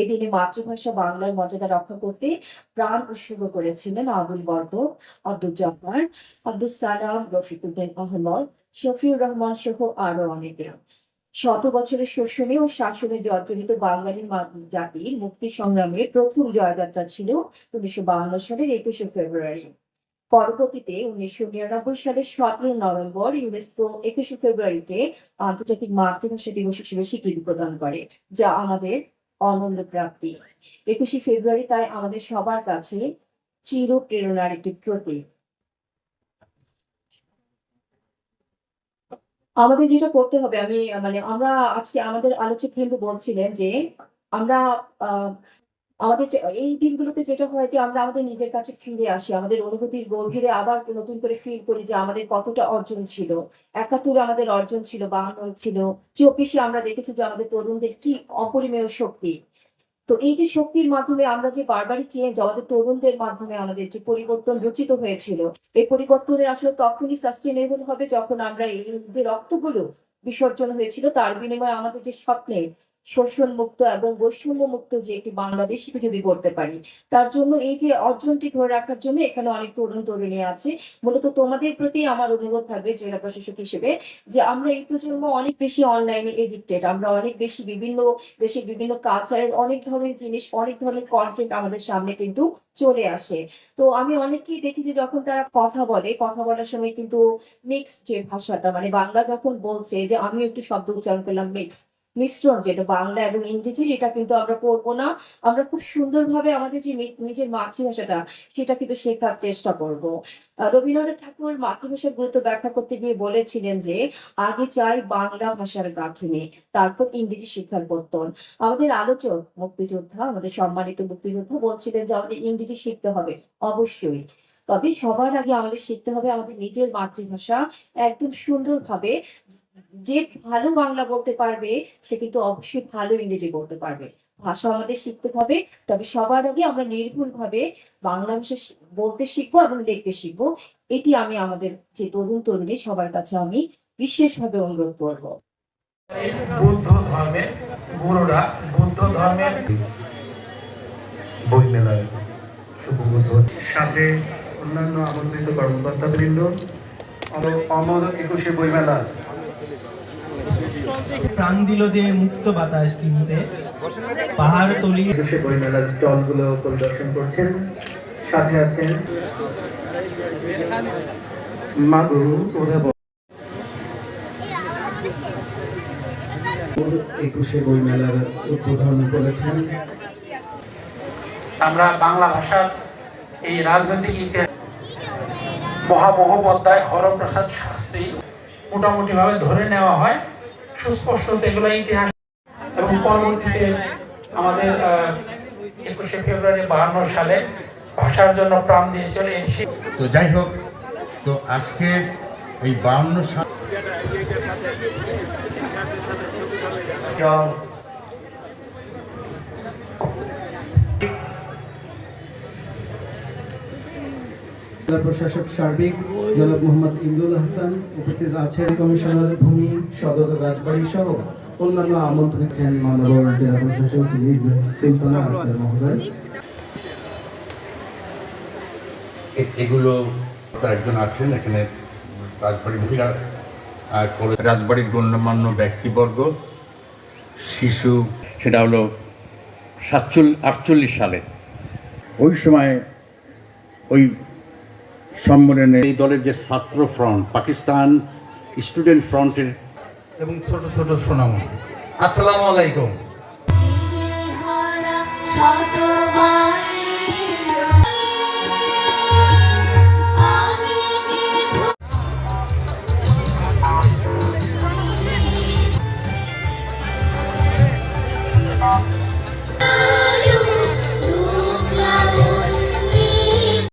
এই দিনে মাতৃভাষা বাংলার মর্যাদা রক্ষা করতে প্রাণ উৎসর্গ করেছিলেন আবুল বরকত আব্দুল জব্বার আব্দুল সালাম, রফিকুদ্দিন আহমদ, শফিউর রহমান সহ আরও অনেকে শত বছরের শোষণে ও শাসনে জর্জরিত বাঙালি জাতির মুক্তি সংগ্রামের প্রথম জয়যাত্রা ছিল উনিশশো বাহান্ন সালের একুশে ফেব্রুয়ারি। পরবর্তীতে উনিশশো নিরানব্বই সালের সতেরো নভেম্বর ইউনেস্কো একুশে ফেব্রুয়ারিতে আন্তর্জাতিক মাতৃভাষা দিবস হিসেবে স্বীকৃতি প্রদান করে, যা আমাদের অনন্য প্রাপ্তি। একুশে ফেব্রুয়ারি তাই আমাদের সবার কাছে চির প্রেরণার একটি প্রতীক। আমাদের যেটা করতে হবে, আমি মানে আমরা আজকে আমাদের আলোচক কিন্তু বলছিলেন যে আমরা আমাদের এই দিনগুলোতে যেটা হয় যে, আমরা আমাদের নিজের কাছে ফিরে আসি, আমাদের অনুভূতির গভীরে আবার নতুন করে ফিল করি যে, আমাদের কতটা অর্জন ছিল। একাত্তরে আমাদের অর্জন ছিল, বাহান্ন ছিল, চব্বিশে আমরা দেখেছি যে, আমাদের তরুণদের কি অপরিমেয় শক্তি। তো এই যে শক্তির মাধ্যমে আমরা যে বারবারই চেঞ্জ আমাদের তরুণদের মাধ্যমে আমাদের যে পরিবর্তন রচিত হয়েছিল, এই পরিবর্তনের আসলে তখনই সাস্টেনেবল হবে যখন আমরা এই যে রক্তগুলো বিসর্জন হয়েছিল, তার বিনিময়ে আমাদের যে স্বপ্নে শোষণ মুক্ত এবং বৈষম্য মুক্ত যে একটি বাংলাদেশ, সেটা যদি করতে পারি। তার জন্য এই যে অর্জনটি ধরে রাখার জন্য এখানে অনেক তরুণ তরুণী আছে। মূলত তোমাদের প্রতি আমার অনুরোধ থাকবে জেলা প্রশাসক হিসেবে যে আমরা এই প্রজন্ম অনেক বেশি অনলাইনে এডিক্টেড আমরা অনেক বেশি বিভিন্ন দেশের বিভিন্ন কালচারের অনেক ধরনের জিনিস, অনেক ধরনের কন্টেন্ট আমাদের সামনে কিন্তু চলে আসে। তো আমি অনেককেই দেখি যে যখন তারা কথা বলে, কথা বলার সময় কিন্তু মিক্স যে ভাষাটা মানে বাংলা যখন বলছে যে আমি একটু শব্দ উচ্চারণ করলাম মিক্স মিশ্রণ যেটা বাংলা এবং ইংরেজির এটা কিন্তু আমরা করব না। আমরা খুব সুন্দরভাবে আমাদের যে নিজের মাতৃভাষাটা, সেটা কিন্তু শেখার চেষ্টা করব। রবীন্দ্রনাথ ঠাকুর মাতৃভাষার গুরুত্ব ব্যাখ্যা করতে গিয়ে বলেছিলেন যে, আগে চাই বাংলা ভাষার গাঁথুনি, তারপর ইংরেজি শিক্ষার পত্তন আমাদের আলোচক, মুক্তিযোদ্ধা, আমাদের সম্মানিত মুক্তিযোদ্ধা বলছিলেন যে, আমাদের ইংরেজি শিখতে হবে, অবশ্যই। তবে সবার আগে আমাদের শিখতে হবে আমাদের নিজের মাতৃভাষা একদম সুন্দরভাবে যে ভালো বাংলা বলতে পারবে, সে কিন্তু অবশ্যই ভালো ইংরেজি বলতে পারবে। ভাষা আমাদের শিখতে হবে, তবে সবার আগে আমরা নির্ভুলভাবে বাংলা ভাষা বলতে শিখব এবং লিখতে শিখব। এটি আমি আমাদের যে তরুণ তরুণী, সবার কাছে আমি বিশেষভাবে অনুরোধ করব। বুদ্ধ ধর্মের গুরুরা, বুদ্ধ ধর্মের বই মেলার সাথে অন্যান্য আমন্ত্রিত কর্মকর্তাবৃন্দ অম- অমর একুশে বইমেলা। প্রাণ দিল যে মুক্ত বাতাস কিনতে। পাহাড় তলি একুশে বইমেলার স্টলগুলো পরিদর্শন করছেন সাথে আছেন মা একুশে বই মেলার উদ্বোধন করেছেন। আমরা বাংলা ভাষার এই রাজনৈতিক ইতিহাস মহামহোপাধ্যায় হরপ্রসাদ শাস্ত্রী মোটামুটি ভাবে ধরে নেওয়া হয়। সুস্পষ্ট এগুলো ইতিহাস। এবং পরবর্তীতে আমাদের একুশে ফেব্রুয়ারি বাহান্ন সালে ভাষার জন্য প্রাণ দিয়েছিল এই তো যাই হোক তো আজকে এই বাহান্ন সাল জেলা প্রশাসক সার্বিক জনাব মোহাম্মদ ইমদুল হাসান উপস্থিত আছেন কমিশনার ভূমি সদর রাজবাড়ী সহ অন্যান্য আমন্ত্রিত মানবর জেলা প্রশাসক মহোদয়। এগুলো তার একজন আছেন এখানে রাজবাড়ি মহিলা রাজবাড়ির গণ্যমান্য ব্যক্তিবর্গ শিশু সেটা হলো সাতচল্লিশ আটচল্লিশ সালে। ওই সময় ওই সম্মেলনে এই দলের যে ছাত্র ফ্রন্ট পাকিস্তান স্টুডেন্ট ফ্রন্টের এবং ছোট ছোট সুনাম আসসালামু আলাইকুম। শতবার